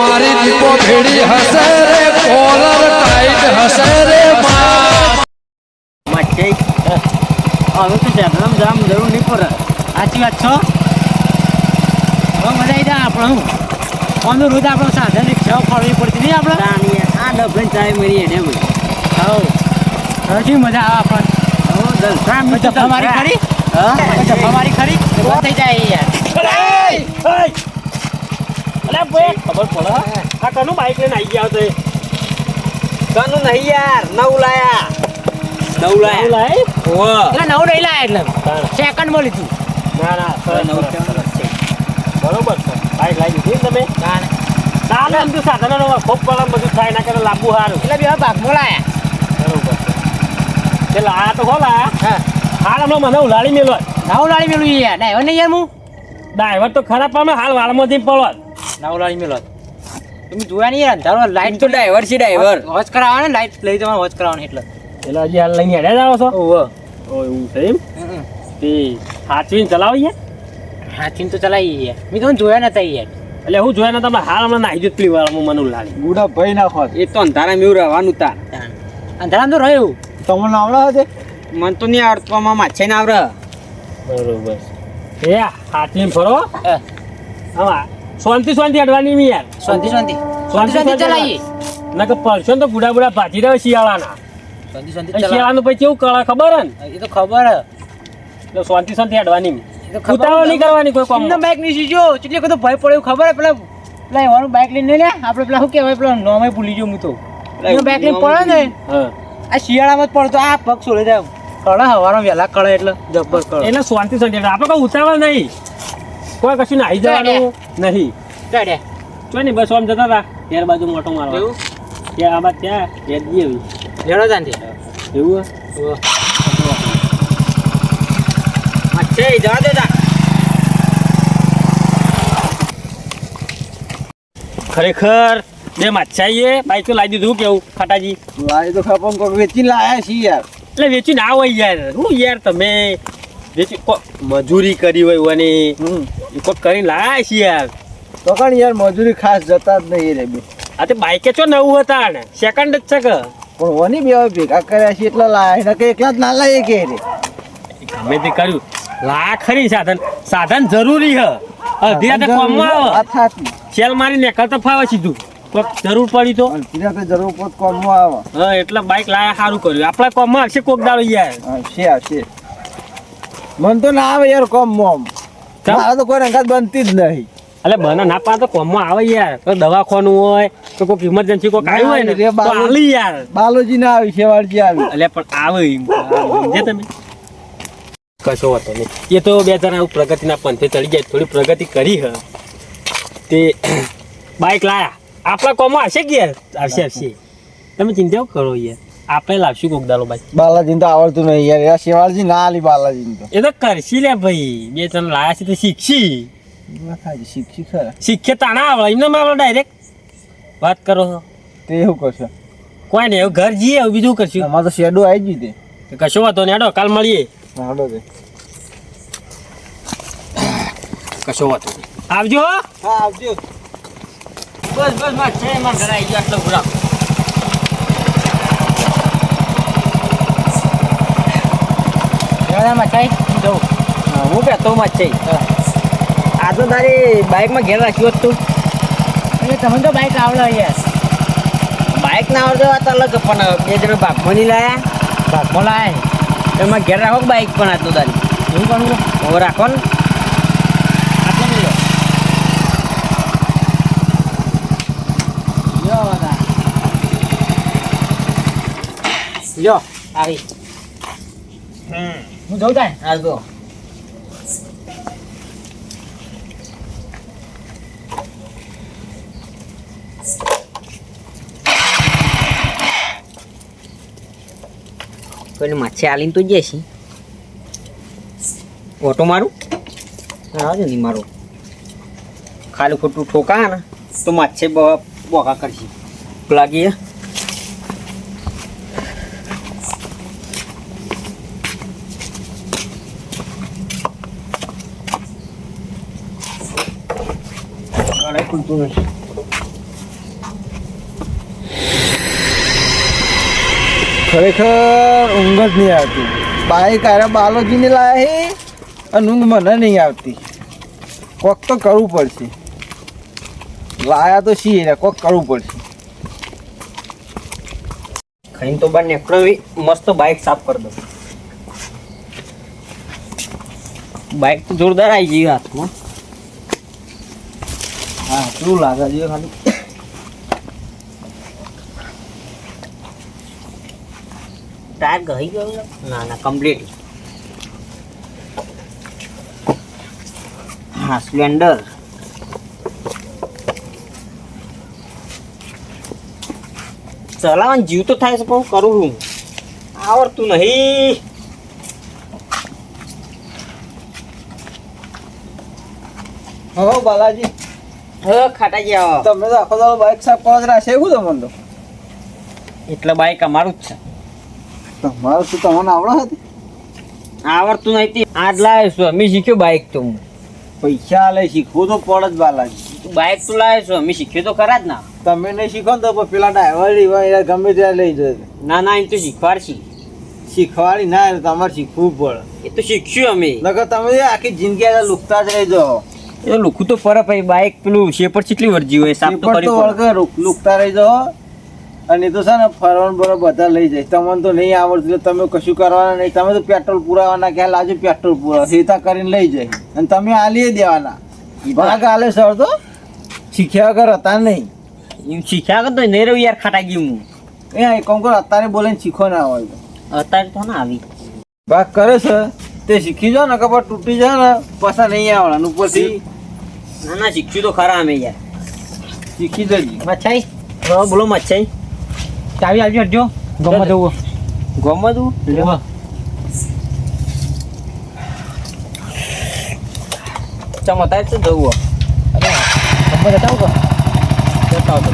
મારી દીપો ભેડી હશે રે કોલર ટાઈટ હશે રે હવે તો જામ જામ જરૂર નહીં પડે. સાચી વાત છો? હવે મજા આવી જાય આપણે હું? આનું રોજ આપણે સાધન એક છ ફળવી પડતી નહીં આપણે? આ ડબલ ચાય મરી એને ભાઈ હવ કેવી મજા આવે આપણને? તમારી ખરી? હા. જફામારી ખરી? થઈ જાય યાર. અલે ભાઈ ખબર પડે? આ કનું બાઈક લઈને આવી ગયા તો કનું નહીં યાર નવ લાયા. નવ લાય. ઓહો એટલે નવ નહીં લાયા એટલે. સેકન્ડમાં લીધું. ના ના નવ. બરોબર છે. બાઈક લાવી દીધી ના ના ના. એમ તો સાધનો ખૂબ કલમ બધું થાય ના કરે લાંબુ હારું. એટલે બે ભાગમાં લાયા. બરોબર છે. લાયા તો ખોલા હા. હાલ હમણાં મને ઉલાડી મેલો. નવું ઉલાડી મેલું યાર. ડ્રાઈવર નહીં યાર હું? ડ્રાઈવર તો ખરાબ પામે હાલ વાળમાંથી પડો. નવું લાડી મેલો. તમે જોયા નહીં યાર? અંધારો લાઈટ તો ડ્રાઈવર છે ડ્રાઈવર વોચ કરાવવા ને લાઈટ લઈ જવાનું વોચ કરાવવાનું એટલે. એટલે હજી હાલ લઈને હેડ્યા જાવ છો? ઓહો ઓ એવું છે એમ? તે હાચવીને ચલાવીએ હાચવીને તો ચલાવીએ મેં તમને જોયા નતા યાર. એટલે હું જોયા નતા તમે હાલ હમણાં નાહી જો પેલી વાર મને ઉલાડી ગુડા ભાઈ નાખો એ તો અંધારા મેવું રહેવાનું તાર અંધારામાં તો રહ્યું. તમને આવડા છે મન તો નહીં આવડતું આમાં માછે ના આવડે. બરોબર. એ હાચવીને ફરો. હા. શાંતિ શાંતિ અડવાની નહીં યાર. શાંતિ શાંતિ. શાંતિ શાંતિ ચલાવીએ નકર ને તો બુડા બુડા ભાજી રહ્યો શિયાળાના. શાંતિ શાંતિ ચલા શિયાળાનું પછી કેવું કળા ખબર હે એ તો ખબર હે. એટલે શાંતિ શાંતિ અડવાની મી ઉતાવળ નહીં કરવાની કોઈ કામ ના બાઈક નહીં સીજો કેટલી કદો ભય પડ્યો ખબર હે? પેલા પેલા એવાનું બાઈક લઈને લે આપણે પેલા શું કહેવાય? પેલા નોમે ભૂલી ગયો હું તો. બાઈક લઈને પડે ને? આ શિયાળામાં જ પડતો. આ પગ છોડી જાય કળા હવાનો વહેલા કળા એટલે. જબ્બર કળા. એટલે શાંતિ શાંતિ. આપણે કોઈ ઉતાવળ નહીં. કોઈ કશું નાહી જવાનું નહીં. ચડે. ચો ને બસ આમ જતા હતા. ત્યાર બાજુ મોટો મારવા. એવું? ત્યાં આમાં ત્યાં યાદ આવી. લેડો તાંથી એવું છે જવા દે તા ખરેખર બે માછાઈએ બાઈક તો લાવી દીધું કેવું ખાટાજી? લાવી તો ખપમ કોક વેચી લાયા છીએ યાર. એટલે વેચી ના હોય યાર. હું યાર તમે? વેચી મજૂરી કરી હોય અને કોક કરીને લાયા છીએ યાર. તો કણ યાર મજૂરી ખાસ જતા જ નહીં રે બે આ તે બાઈકે ચો નવું હતા ને? સેકન્ડ જ છે કે? પણ ઓની બે ભેગા કર્યા છે એટલા લાયા એને કે એકલા જ ના લાયે કે રે? ગમે તે કર્યું. લા ખરી સાધન. સાધન જરૂરી હ. અડધી તો કોમમાં આવે. સેલ મારી નીકળતા ફાવે સીધું. કોક જરૂર પડી તો. અને પીરા તો જરૂર પડ કોમમાં આવે. હા એટલે બાઈક લાયા સારું કર્યું. આપણા કોમમાં આવશે કોક દાડો યાર. છે છે. મન તો ના આવે યાર કોમ મોમ કેમ? મારે તો કોઈ રંગાત બનતી જ નહીં. એટલે બને ના પા તો કોમમાં આવે યાર. તો દવાખાનું હોય તો કોઈક ઇમરજન્સી કોઈક આવ્યું હોય ને તો આલી યાર. બાલોજી ના આવી શેવાળજી આવી. એટલે પણ આવે સમજે તમે? કશો વાતો નહીં. એ તો બે જણા આવું પ્રગતિના પંથે ચડી ગયા. થોડી પ્રગતિ કરી હ. તે બાઇક લાયા. આપણા કોમમાં હશે કે યાર? હશે આવશે તમે ચિંતા કરો યાર? આપણે લાવશું કોક દાડો ભાઈ. બાલાજીને તો આવડતું નહીં યાર. યાર શેવાળજી ના આલી બાલાજીને તો. એ તો કરશી લે ભાઈ. બે ત્રણ લાયા છે તો શીખશી. શીખી ખરા. શીખે તાણા આવડે. એમને આવડે ડાયરેક્ટ વાત કરો તે એવું કરશે. કોઈ નહીં ઘર જઈએ હવે બીજું કરશું. અમારે તો શેડો આવી ગઈ તે. કશો વાતો નહીં. હેડો કાલ મળીએ. હાડો તે. કશો વાતો આવજો હો. આવજો. બસ બસ બસ. છે એમાં ઘરે આવી ગયો. આટલો પૂરા મચાઈ હું જઉં કહેતો માછે આ તો તારી બાઇકમાં ઘેર રાખ્યું હતું. એટલે તમને તો બાઇક આવડે યાર બાઇક ના આવડતો વાત અલગ પણ બે જણા ભાગમાં નહીં લાયા. ભાગમાં લાયા એમાં ઘેર રાખો બાઇક બાઈક પણ આટલું તારી? એવું કરવું હવે રાખો ને. લ્યો આવી. હું જઉં તાય હાલ તો કોઈને માછે આલીને તો જશે ઓટો મારું રાજો નહીં મારો ખાલી ખોટું ઠોકા ને તો માછે બોકા કરશે લાગી ખરેખર ઊંઘ જ નહીં આવતી. બાઈક આરે બાલોજીને લાયા છે અને ઊંઘ મને નહીં આવતી. કોક તો કરવું પડશે. લાયા તો છીએ ને, કોક કરવું પડશે. ખાઈને તો બાર નીકળો એવી મસ્ત બાઇક સાફ કરી દો બાઇક તો જોરદાર આવી ગઈ હાથમાં. હા શું લાગે છે ખાલી? ટાયર ગઈ ગયો ના ના કમ્પ્લીટ હા સ્પ્લેન્ડર ચલાવવાનું જીવ તો થાય છે પણ હું કરું છું આવડતું નહીં હો બાલાજી. હો ખાટાજી આવો તમે તો આખો દાડો બાઇક સાફ કરવા જ રાખશે એવું તમને તો. એટલે બાઈક અમારું જ છે. તમારું શું તમને આવડે હતી? આવડતું નથી. આજ લાવ્યો છું. અમે શીખ્યો બાઇક તો હું. પૈસા લે શીખવું તો પડે જ બાલાજી. તું તો લાવ્યો છું. અમે શીખ્યો તો ખરા જ ના. તમે નહીં શીખો ને તો પેલા ડ્રાઈવર ગમે ત્યાં લઈ જશે ના ના એમ તો શીખવાડશી. શીખવાડી ના તમારે શીખવું પડે. એ તો શીખ્યું અમે. નકર તમે આખી જિંદગી લુકતા જ રહી જાઓ એ લુખું તો ફરે ભાઈ બાઈક પેલું શેપર ચીટલી વર્જી હોય સાપ તો લુકતા રહી જાઓ અને તો છે ને ફરવાનું બરોબર બધા લઈ જાય. તમને તો નહીં આવડતું એટલે તમે કશું કરવાના નહીં. તમે તો પેટ્રોલ પુરાવાના કે લાજો પેટ્રોલ પુરાવા સીધા કરીને લઈ જાય. અને તમે આલીએ દેવાના. ભાગ આલે સર તો. શીખ્યા વગર હતા નહીં. શીખ્યા તો નહીં રહ્યું યાર ખાટા ગયું હું. એ કોમ કરો અત્યારે બોલીને શીખો ના હોય. અત્યારે તો ના આવી. ભાગ કરે છે. તે શીખી જાઓ ને કપડ તૂટી જાય ને પાછા નહીં આવવાના. ઉપરથી ના ના શીખ્યું તો ખરા અમે યાર. શીખી જજો. મચ્છાઈ? બોલો મચ્છાઈ. ચાવી આવજો હટજો ગમવા જવું. ગમો તું ચમ અત્યારે તો જવું ગમવા જતા આવું જતા આવતો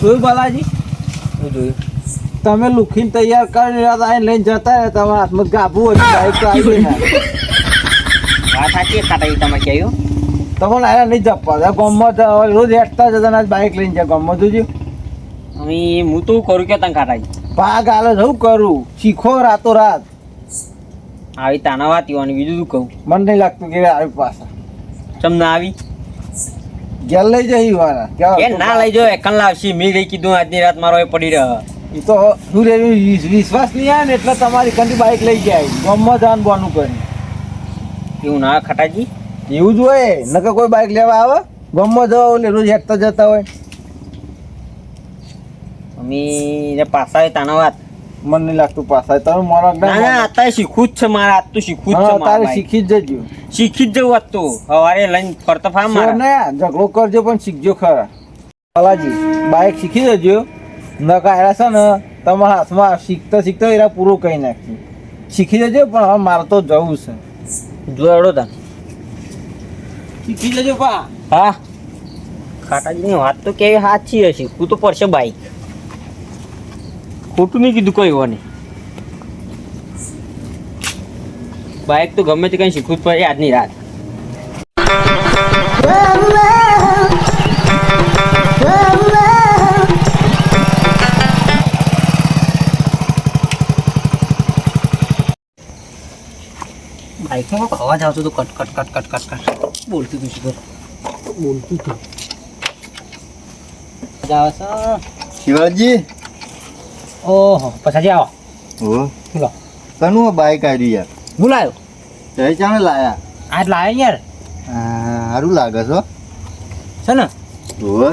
શું બાલાજી? જોયું? તમે લુખીને તૈયાર કરી રહ્યા હતા લઈને જતા રહ્યા તમારા હાથમાં ગાભું હતું આવી વાત સાચી કાઢાવી તમે કહ્યું? તમને આયા નહીં જપવા ગામમાં હવે રોજ હેઠતા જતા આજ બાઈક લઈને જાય. ગામમાં જોજો અમે હું તો કરું કે તને ખાટા ભાગ આલે હું કરું? શીખો રાતો રાત. આવી તાના વાત અને બીજું શું કહું? મને નહીં લાગતું કે આવી પાછા. તમને આવી? ઘેર લઈ જઈ વાળા. કે ના લઈ જાઓ એકન લાવશી મેં ગઈ કીધું આજની રાત મારો એ પડી રહ્યો એ તો શું રે વિ- વિશ્વાસ નહીં આવે ને એટલે તમારી કંઈ બાઇક લઈ જાય. ગામમાં જવાનું બોનું કરી એવું ના ખટાજી? એવું જ હોય. નકર કોઈ બાઈક લેવા આવે ગામમાં જવા ઓલે રોજ હેઠતા જતા હોય. અમી જે પાસા તાના વાત. મને નહીં લાગતું પાછા તમે મારા ના ના અત્યારે શીખવું જ છે મારા આજ તો શીખવું જ છે તારે શીખી જ જજો. શીખી જ જવું આજ તો. સવારે લઈને ફરતો ફામ મારે. ને ઝઘડો કરજો પણ શીખજો ખરા. બાલાજી બાઈક શીખી જજો. નકા એરા છે ને તમારા હાથમાં શીખતા શીખતા એરા પૂરું કહી નાખ્યું શીખી જજો પણ હવે મારે તો જવું છે. જોડો તા શીખી લેજો પા. હા? ખાટાજીની વાત તો કેવી સાચી હશે. તું તો પડશે બાઈક. ખોટું નહીં કીધું કોઈ હોને બાઈક તો ગમે તે કંઈ શીખવું જ પડે આજની રાત. કોઈક અવાજ આવતો હતો કટ કટ કટ કટ કટ કટ. બોલતું તું શું બોલતું તું જાવ છો શિવાજી? ઓહો પછી આવો. ઓ લો કનું બાઈક આવી યાર. બોલાયો. તે ચાને લાયા? આજ લાયા યાર? સારું લાગે છો છે ને? ઓ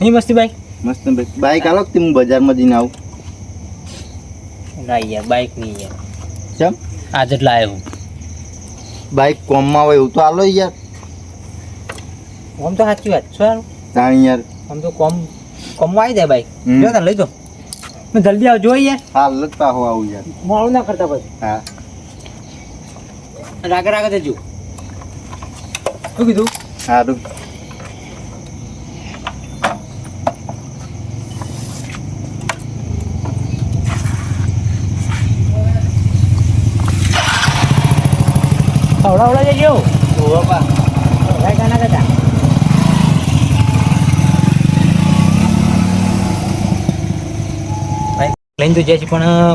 નહીં મસ્તી બાઈક મસ્ત બાઈક બાઈક આલો કે હું બજારમાં જઈને આવું? ના યાર બાઈક નહીં યાર. ચમ? આજ જ લાવ્યો હું. બાઈક કોમમાં હોય એવું તો આલો યાર. કોમ તો સાચી વાત છે યાર. તાણી યાર. આમ તો કોમ કોમમાં આવી જાય બાઈક. જો તને લઈ મેં જલ્દી આવજો જોઈએ યાર. હાલ જ પાહો આવું યાર. મોડું ના કરતા પછી. હા. રાગે રાગે જજો. શું કીધું? સારું હવડા હવડા જઈ હોવા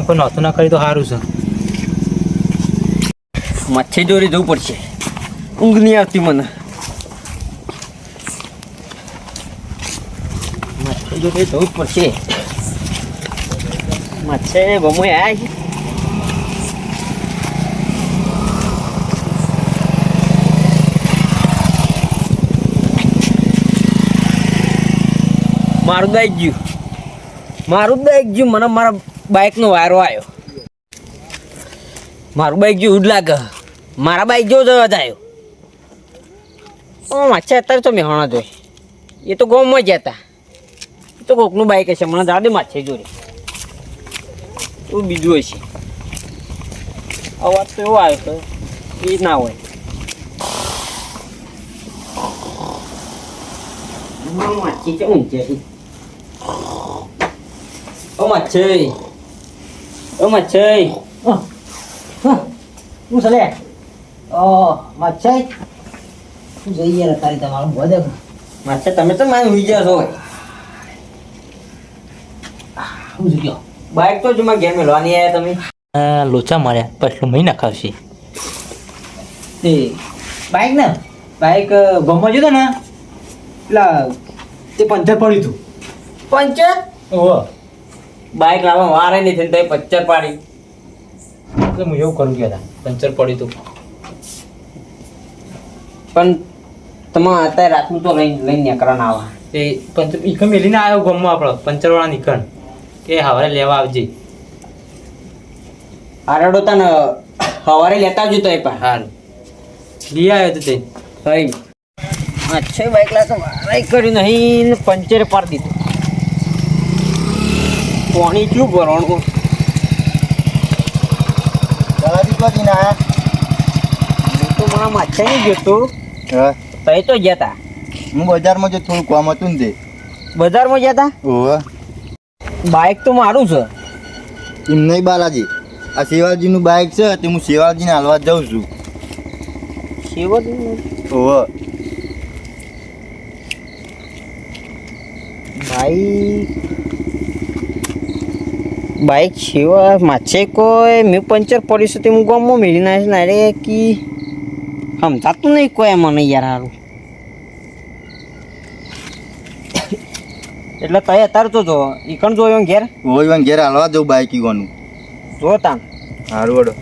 કોઈ નહોતું ના કરી તો સારું છે. મચ્છી દોરી જવું પડશે. ઊંઘ નહીં આવતી મને. માછી દોરી જવું પડશે. માછી ગમો આવ્યા છે મારું દાઈ ગયું. મારું બાઈક ગયું, મને મારા બાઇકનો વારો આવ્યો મારું બાઈક ગયું જ લાગે. મારા બાઈક જેવો જવા આવ્યો ઓ માછા અત્યારે તો મેહોણા જોઈ. એ તો ગામમાં જ હતા. એ તો કોકનું બાઈક હશે. મને દાદે માછે જોડે. એવું બીજું હશે અવાજ તો એવો આવ્યો તો એ ના હોય. માછી છે ઊંચે ઓ માછી ઓ માછી શું છે લે ઓ મચ્છાઈ શું જઈએ રે તારી તમારું બધે માછા તમે તો મારે હુઈ ગયા છો શું છે કયો બાઈક તો જ માં ઘેર મેળવાની આયા તમે લોચા માર્યા પછી મહી નાખાવશે તે બાઈક ને બાઈક ગમવા જતો ને પેલા તે પંચર પડ્યું હતું પંચર ઓહો બાઈક લાવવા વારે નહીં થઈને તો પંચર પાડી. એટલે હું એવું કરું ગયા પંચર પડી તો. પણ તમારે અત્યારે રાતનું તો લઈને લઈને નીકળવા ના આવા. એ પંચર ઈકણ મેલીને આવ્યો ગમમાં આપણો પંચરવાળા નીકળ કે હવારે લેવા આવજે. આરડો તને સવારે લેતા આવજો તો એ પણ. હાલ લઈ આવ્યો તો તે. થઈ અચ્છા બાઈક લાવતો વારાઈ કર્યું નહીં પંચર પંચરે પાડી દીધું. પાણી ક્યુ ભરવાનું ક્યાંથી ના હું. તો મારા માછા નહીં જોતો. તઈ તો ગયા તા હું બજારમાં જો થોડું કામ હતું ને તે. બજારમાં ગયા તા ઓહો. બાઈક તો મારું છે. એમ નહીં બાલાજી. આ શિવાજીનું બાઇક છે તે હું શિવાજીને હાલવા જાઉં છું. શિવર ઓહો. બાઈક શિવા માછે કોઈ મેં પંચર પડ્યું છે તે હું ગામમાં મેળવી નાખીશ ને અરે કી સમજાતું નહીં કોઈ મને યાર સારું એટલે તય અત્યારે તો જો ઈકણ જોયો ઘેર? વાન ઘેર હાલવા જાઉં બાઇક ઈવાનું જો તાન. હારું વડો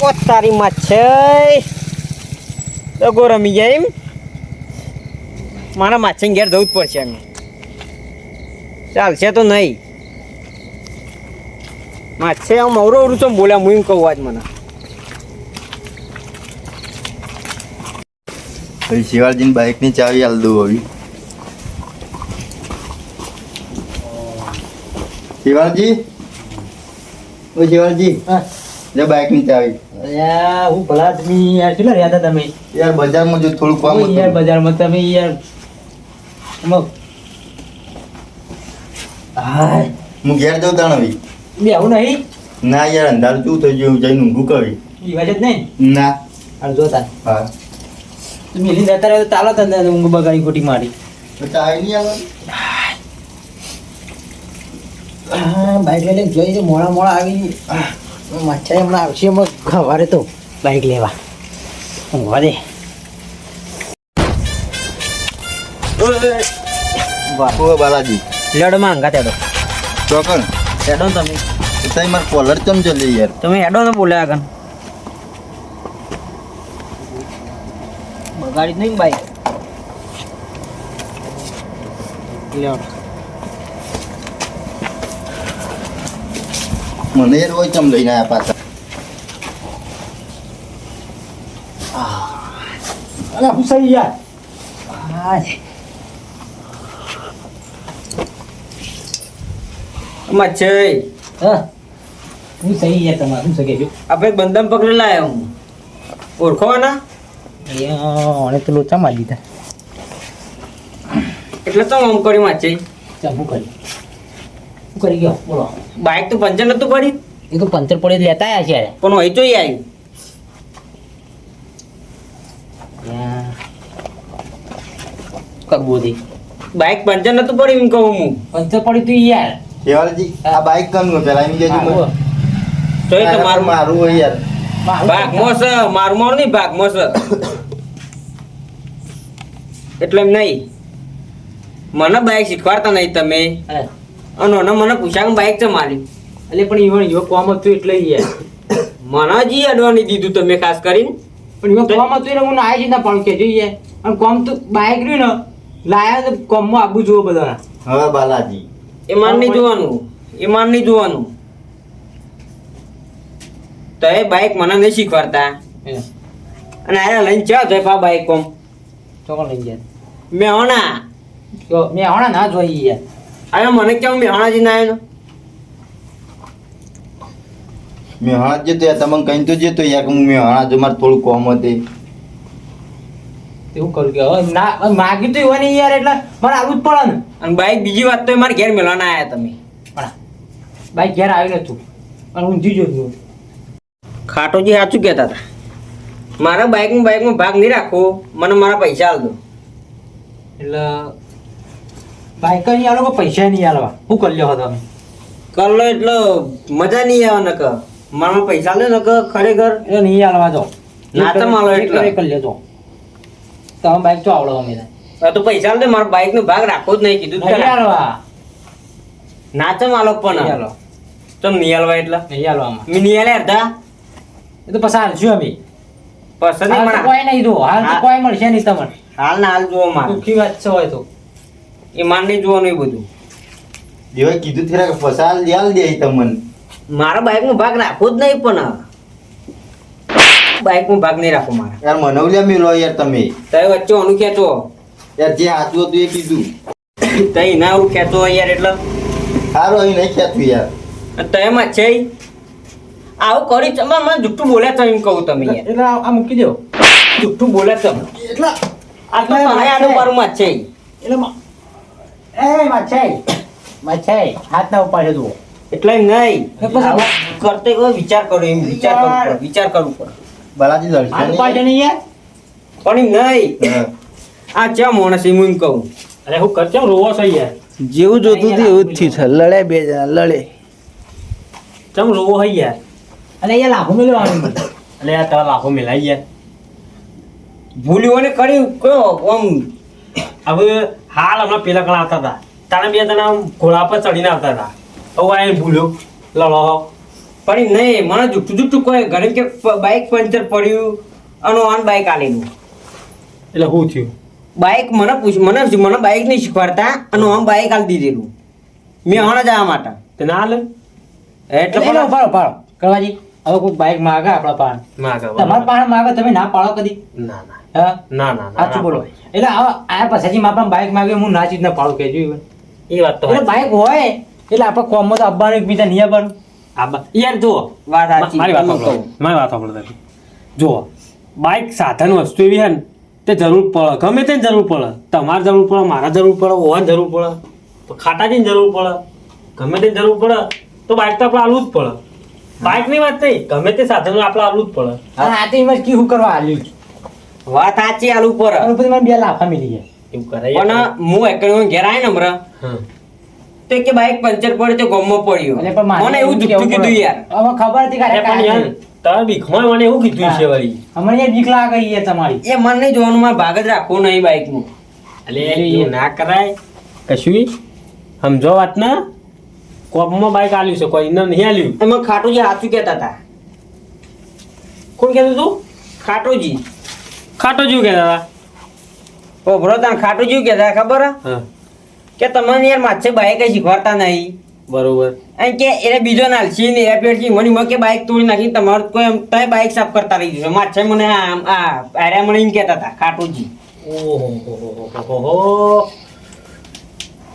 ઓ તારી માછે દગો રમી જાય એમ. મારા માછે ઘેર જવું જ પડશે એમ. ચાલશે તો નહીં. માછે આમ અવરો અવરું ચમ બોલ્યા હું એમ કહું આજ મને. પછી શિવાજીની બાઇકની ચાવી હાલ દઉં આવી શિવાજી ઓ શિવાજી લે બાઇકની ચાવી યાર હું ભલા તમે યાર કેટલા રહ્યા હતા તમે? યાર બજારમાં જો થોડું કામ યાર બજારમાં તમે યાર. હાય. હું ઘેર જાઉં તાણ હવે. બે આવું નહીં? ના યાર અંધારું શું થઈ ગયું? જઈને ઊંઘું કવી એ વાત જ નહીં? ના. જોતા હા. તમે મેલી જતા રહ્યો તો તને ઊંઘ બગાડી ખોટી મારી. તો આવી નહીં આવે બાઈક લઈને જોઈ મોડા મોડા આવી. માછા હમણાં આવશે એમાં સવારે તો બાઈક લેવા. ઊંઘવા દે. ઓ બાલાજી. લડમાં અંગા તેડો ચોકન. ને તમે. તો મારે કોલર ચમ ચાલે યાર? તમે હેડો ને બોલ્યા આગળ. બગાડી જ નહીં બાઈક. લેડો મને હોય ચમ લઈને આયા પાછા અરે હું સહી યાર હાય માછે હા હું સહી યાર તમારે શું શકે છું આપણે બંધમ પકડેલા આવ્યો હું ઓળખવાના અને તો લોચા મારી દીધા એટલે તો આમ કર્યું માછે ચાલ કરી કરી ગયો બોલો. બાઇક તો પંચર નતું પડી એ તો પંચર પડી લેતા આવ્યા છે. પણ હોય તો આવ્યું કરવું હતી. બાઇક પંચર નતું પડ્યું એમ કહું હું. પંચર પડી તું યાર. શેવાળજી આ બાઈક કનું પેલા એમ કહેજો તો એ તમારું મારું હોય યાર. ભાગમાં છે મારું મારું નહીં ભાગમાં છે એટલે એમ નહીં. મને બાઇક શીખવાડતા નહીં તમે. અને એને મને પૂછ્યા કે બાઇક છે મારી. એટલે પણ ઈવન યો કોમ હતું એટલે યાર મને હજી અડવાની દીધું તમે ખાસ કરીને. પણ યો કોમ હતું એટલે હું ના આવી જ ના પાડું કેજો યાર અને કોમ તો બાઇક રહ્યું ને લાયા તો કોમમાં આબુ જુઓ બધા હવે બાલાજી. એ માન નહીં જોવાનું. એ માન નહીં જોવાનું. તો એ બાઇક મને નહીં શીખવાડતા. અને આયા લઈને ચા તો પા બાઇક કોમ. ચોકો લઈ જાય મેં હોના મેં હોણા ના જોઈ યાર અરે મને કેમ મેહાણાજી ના જઈને આવ્યો મેં હણા જ જતો યાર તમને કહીને તો જતો યાર કે હું મેહાણા હણા જો મારે થોડું કોમ હતી. એવું કરું કે હવે ના હવે માગ્યું તો એવું નહીં યાર એટલે મારે આવું જ પડે ને. અને બાઇક બીજી વાત તો મારે ઘેર મેળવાના આવ્યા તમે. પણ બાઈક ઘેર આવ્યું નતું અને જીજો જોયું ખાટોજી સાચું કહેતા હતા. મારા બાઇકમાં બાઇકમાં ભાગ નહીં રાખો મને મારા પૈસા આલ દો. એટલે બાઈક નહીં આલો કે પૈસા નહીં આલવા? શું કરી લ્યો તમે? કર લો એટલે મજા નહીં આવે નક મારા પૈસા લે નક ખરેખર. એ નહીં આલવા જો ના તો માલો એટલે. કરી લેજો. તમે બાઈક તો આવડો અમે તો પૈસા લે મારા બાઇકનો ભાગ રાખો જ નહીં કીધું નહીં. આલવા. ના તો માલો પણ. આલો. ચમ નહીં આલવા એટલે? નહીં આલવામાં મેં નહીં આલે અડધા? એ તો પછી હાલશું અમે. પસંદ કોઈ નહીં દો હાલ તો કોઈ મળશે નહીં તમને. હાલ ના હાલ જુઓ મારે. દુઃખી વાત છે હોય તો. એ માંડી જોવાનું એ બધું. દેવા કીધું થયા કે ફસાલ યાલ દે તમને. મારા બાઇકમાં ભાગ રાખો જ નહીં પણ બાઇકમાં ભાગ નહીં રાખો મારા. યાર મનવલ્યા મેલો યાર તમે. તય વચ્ચે ઓનું ખેંચો યાર જે સાચું હતું એ કીધું. તય ના આવું ખેંચો યાર એટલે. સારું અહીં નહીં ખેંચવું યાર. અને તયમાં છે આવું કરી તમે મને જુઠ્ઠું બોલ્યા છો એમ કહું તમે યાર. એટલે આ મૂકી દો. જુઠ્ઠું બોલ્યા તમે એટલે આ તો તમે આનું મારું માં છે એટલે માં- એ ઉપાડે જુઓ એટલે નહીં. કરતે કોઈ વિચાર કરો એમ વિચાર કરવું વિચાર કરવું પડે. બાલાજી નહીં? ઉપાડે નહીં યાર? પણ નહીં. આ ચા માણસ એમ એમ કહું? અરે હું કરતો રોવો છો યાર. જેવું જોતું હતું એવું જ થયું લડે બે જણા લડે. ચમ રોવો હઈ યાર? અને અહીંયા લાખો મેળવવાનું મને એટલે યાર તારા લાખો મેલાઈ યાર. ને કર્યું. કયો? આમ હવે હાલ હમણાં પેલા કણ આવતા હતા. તારા બે જણા ઘોડા પર ચડીને આવતા હતા. હવે આ ભૂલ્યો. લડો પણ નહીં મને જુઠ્ઠું જુઠ્ઠું કોઈ ઘરે કે બાઇક પંચર પડ્યું અને ઓન બાઇક આલેલું એટલે શું થયું? બાઇક મને પૂછ મને મને બાઇક નહીં શીખવાડતા અને આમ બાઇક આલી દીધેલું. મેં હણ જવા માટે. તે ના હાલે? એટલે પણ ઉપાડો ઉપાડો કરવાજી હવે કોઈ બાઇક માગે આપણા પાડ માગે તમારા પાડ માગે તમે ના પાડો કદી? ના ના. હા? ના ના ના સાચું બોલો. એટલે આ મારા પાસે બાઈક માગે હું ના ચીજ ના પાડું કહેજો એ વાત તો એટલે હોય એટલે આપણે કોમમાં તો આવવાનું એકબીજા નહીં આવવાનું આ બા- યાર જુઓ. વાત મારી વાત સાંભળો. મારી વાત સાંભળો જુઓ. બાઇક સાધન વસ્તુ એવી હે ને તે જરૂર પડે. ગમે તે જરૂર પડે. તમારે જરૂર પડે મારા જરૂર પડે ઓવાને જરૂર પડે. તો ખાટાજીને જરૂર પડે. ગમે તે જરૂર પડે તો બાઇક તો આપણે આલું જ પડે. બાઇકની વાત નહીં ગમે તે સાધનો આપણે આલું જ પડે. હા આ એમાં કી કરવા આલ્યું છે. વાત સાચી આલુ ઉપર. અને પછી મને બે લાફા મિલી ગયા એવું કરાય પણ હું એકડો ઘેર આવીને હમણાં. તો કે બાઈક પંચર પડ્યું તો ગોમો પડ્યો. એટલે પણ મને એવું જુઠ્ઠું કીધું યાર. હવે ખબર હતી કે પણ યાર તાર બીખમાં મને એવું કીધું છે વાળી. અમને યાર બીક લાગે છે તમારી. એ મને નહીં જોવાનું મારે ભાગ જ રાખવો નહીં બાઇકનું એટલે એ ના કરાય કશું સમજો વાત ના કોપમાં બાઇક આલ્યું છે કોઈ એને નહીં આલ્યું. એમાં ખાટુજી હાથું કહેતા હતા. કોણ કહેતું તું? ખાટોજી. ખાટો જેવું કહેતા દાદા? ઓ ભરોતા કે કહેતા ખબર? હે? હા કે તમને યાર માથે બાઇક શીખવાડતા નહીં. બરોબર. અને કે એને બીજો નાલસી ને એ પેટથી મને કે બાઈક તોડી નાખી તમારું કોઈ એમ તમે બાઇક સાફ કરતા રહી જશો. માથે મને આ આ આર્યા મને એમ કહેતા હતા ખાટોજી. ઓહો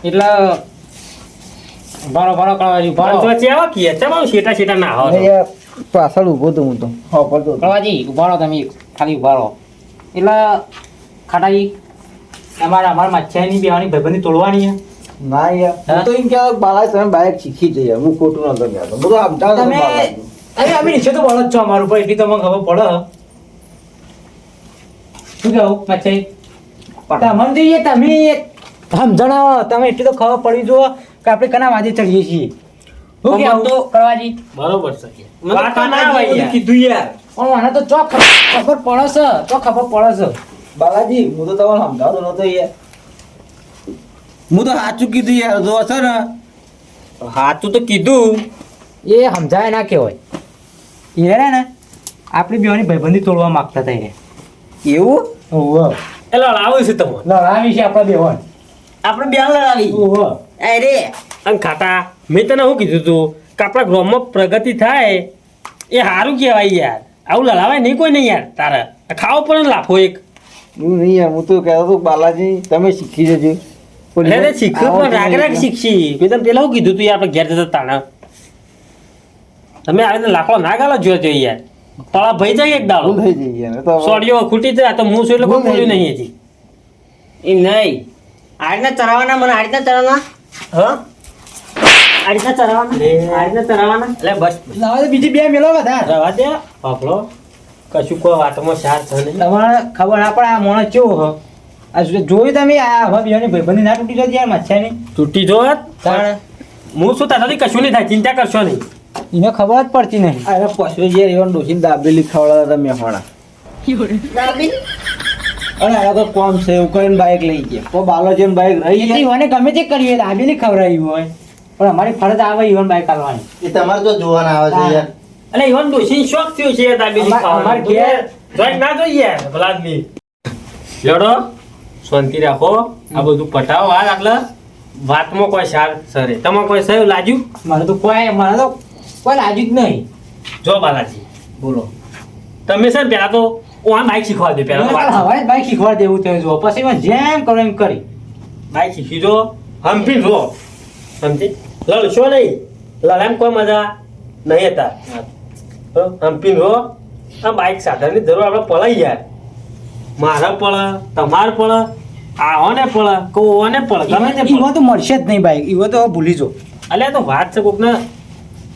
એટલે ભરો ભરો કરવાજી ભરો. વચ્ચે આવો કીએ. છે બહુ શેટા શેટા ના આવો છો. પાછળ ઊભો તો હું તો. હા પડતો કરવાજી ઊભા તમે ખાલી ઊભા રહો એટલે ખાટાજી તમારા અમારા માછાની બેવાની ભાઈબંધી તોડવાની છે. ના યાર. તો એમ કે બાળા તમે બાઇક શીખી જઈએ. હું ખોટું નતો કહેતો બધું સમજાવો તમે તમે અરે અમે નીચે તો બળદ છો અમારું પર એટલી તમને ખબર પડે. શું કેવું માછાઈ તમને તો તમે સમજણાવો તમે એટલી તો ખબર પડી જુઓ કે આપણે કના વાજે ચડીએ છીએ. શું તો- કરવાજી બરોબર છે તો ના. કીધું યાર. પણ મને તો ચો ખબર પડે છે ચો ખબર પડે છે. બાલાજી હું તો તમને સમજાવતો નતો યાર. હું તો સાચું કીધું યાર જો છે ને સાચું તો કીધું. એ સમજાય ના કહેવાય. એ રે ને આપણી બેવાની ભાઈબંધી તોડવા માંગતા હતા એને. એવું? ઓહો. એ લડાવ્યું છે તમને. લડાવી છે આપણા બેવાન. આપણે બે લડાવી. ઓહો. અરે અને ખાતા મેં તને શું કીધું તું? કે આપણા ગ્રામમાં પ્રગતિ થાય એ સારું કહેવાય યાર. આવું લડાવાય નહીં કોઈ નહીં યાર તારે. ખાવો પણ લાફો એક. હું નહીં યાર હું તો કહેતો હતો બાલાજી તમે શીખી જજો. એટલે તે શીખ્યું પણ રાગ રાગ શીખશી. મેં તમે પેલા શું કીધું તું યાર આપણે ઘેર જતા તાણા? તમે આવીને લાકડો ના ગાલો જો જો યાર. તળા ભાઈ જાય એક દાડો. થઈ જઈ યાર તો સોડિયો ખૂટી જાય તો હું છું એટલે કોઈ બોલ્યું નહીં હજી. એ નહીં. આ રીતના ચરાવવાના મને આ રીતના ચરાવવાના હા? આ રીતના ચરાવવાના આ રીતના ચરાવવાના એટલે બસ. લાવો બીજી બે મેલો વધારે. રવા દે પાપડો. કશું કોઈ વાતમાં સાર છે નહીં. તમારે ખબર ના પણ આ માણસ કેવો હ. આ જો- જોયું તમે? આ હવે બીજાની ભાઈબંધી ના તૂટી જતી યાર મચ્છાની તૂટી જો હું શું તારાથી કશું નહીં થાય ચિંતા કરશો નહીં. એને ખબર જ પડતી નહીં. અરે પશુ જે એવા ડોસીને દાબેલી ખવડાવતા મેં મેહોણા. અરે આ તો કોમ છે એવું કરીને બાઇક લઈ ગયા. તો બાલાજીને બાઇક રહી ગઈ ઈવોને ગમે તે કરીએ દાબેલી ખવડાવી હોય. પણ અમારી ફરજ આવે ઇવન બાઈક ચાલવાની એ તમારે તો જોવાના આવે છે યાર. એટલે ઈવન ડોશી શોખ થયો છે દાબેલી અમાર- અમાર ઘેર- જોઈ ના જોઈએ ભલા આદમી લડો શાંતિ રાખો. આ બધું પટાવો હાલ એટલે વાતમાં કોઈ સાર સરે. તમે કોઈ સર લાજ્યું મને તો કોઈ મને તો કોઈ લાગ્યું જ નહીં. જો બાલાજી બોલો. તમે સર પેલા તો હું બાઇક શીખવા દે પહેલાં હવે બાઈક શીખવાડ દેવું તમે જો પછી મેં જેમ કરો એમ કરી. બાઇક શીખી જો. હમ્પી જો. સમજી લડશો નહીં. લડામ કોઈ મજા નહીં હતા. આમ રો આ બાઈક સાધનની જરૂર આપણે પડાઈ યાર. મારા પડે તમાર પડે આવોને પડે કોને પડે ગમે તે ઈવો તો મળશે જ નહીં બાઈક ઈવો તો ભૂલી જો અલ્યા તો વાત છે કોકને.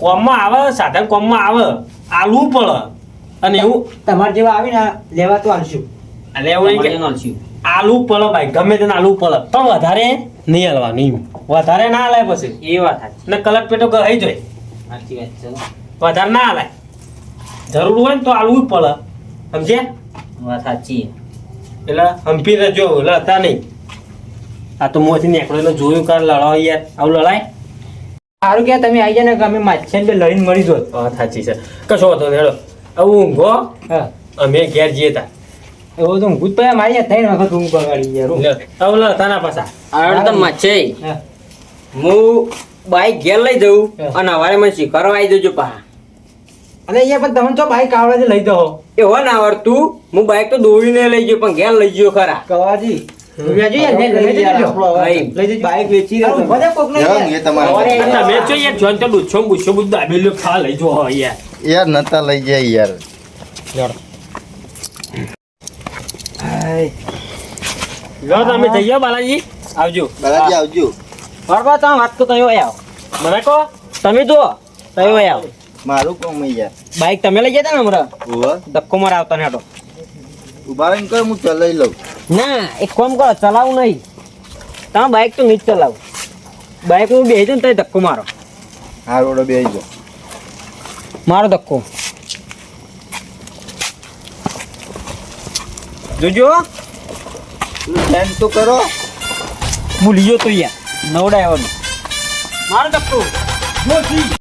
કોમમાં આવે સાધન કોમમાં આવે. આલવું પડે. અને એવું તમારે જેવા આવી ને લેવા તો આવશું એટલે એવું આલુ પડે ભાઈ ગમે તેને આલુ પડે. પણ વધારે નહીં હલવાનું એમ. વધારે ના હલાય પછી. એ વાત ને કલર પેટો ગઈ જોઈ સાચી વાત છે વધારે ના હલાય જરૂર હોય ને તો આલવું જ પડે. સમજ્યા? વાત સાચી. એટલે હંપી રજો લડતા નહીં. આ તો મોથી નીકળેલો જોયું કાલ લડાવ યાર. આવું લડાય? સારું કે તમે આવી જાય ને કે અમે માછીને બે લડીને મળી જો વાત સાચી છે. કશો વાંધો નહીં હેડો. આવું ઊંઘો હા. અમે ઘેર જઈએ તા. એવું તો ઊંઘું જ પડે. મારી ત્રણ વખત ઊંઘ બગાડી યાર આવું લડતા ના પાછા. આવડે તો મચ્છે હા. હું બાઈક ઘેર લઈ જઉં અને હવારે મને શીખવાડવા આવી દેજો પા. અને અહીંયા પણ તમે તો બાઈક આવડે લઈ લઈ દો એવો ના આવડતું. હું બાઈક તો દોડીને લઈ ગયો પણ ઘેર લઈ ગયો ખરા. કવાજી. જજો. જજો. જાઓ એ યાર નતા લઈ જાય યાર. લો તમે જઈએ બાલાજી. આવજો. બાલાજી આવજો. બરાબર તમે વાત તો તમે આવ મને કહો? તમે જો તમે આવ મારું કોમ યાર બાઈક તમે લઈ જતા ને હમણાં? ધક્કો માર આવતા ને હટો ઊભા રહીને કર હું ચલાવી લઉં. ના એક કામ કરો ચલાવું નહીં. તમે બાઈક તો નહીં ચલાવું. બાઈક હું બેસી ને તો ધક્કો મારો. હા રોડે બેસી જો મારો ધક્કો. જોજો. ફેન તો કરો. ગયો તો યાર. નવડાવવાનું મારો ધક્કો